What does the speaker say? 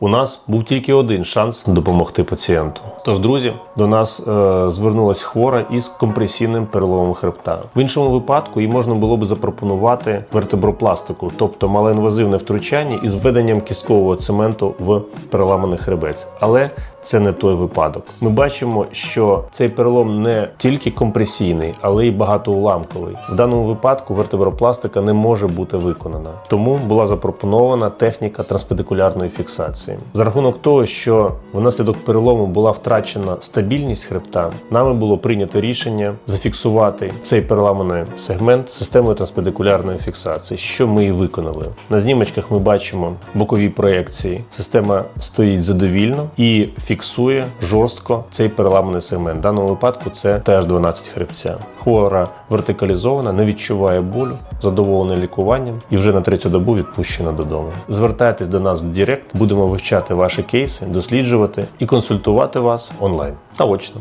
У нас був тільки один шанс допомогти пацієнту. Тож, друзі, до нас е, звернулась хвора із компресійним переломом хребта. В іншому випадку їй можна було б запропонувати вертебропластику, тобто малоінвазивне втручання із введенням кісткового цементу в переламаний хребець. Але це не той випадок. Ми бачимо, що цей перелом не тільки компресійний, але й багатоуламковий. В даному випадку вертебропластика не може бути виконана. Тому була запропонована техніка транспедикулярної фіксації. За рахунок того, що внаслідок перелому була втрачена стабільність хребта, нами було прийнято рішення зафіксувати цей переламаний сегмент системою транспедикулярної фіксації, що ми і виконали. На знімочках ми бачимо бокові проекції. Система стоїть задовільно і фіксує жорстко цей переламаний сегмент. В даному випадку це теж 12 хребця. Хвора вертикалізована, не відчуває болю, задоволена лікуванням і вже на третю добу відпущена додому. Звертайтесь до нас в Директ, будемо вивчати ваші кейси, досліджувати і консультувати вас онлайн та очно.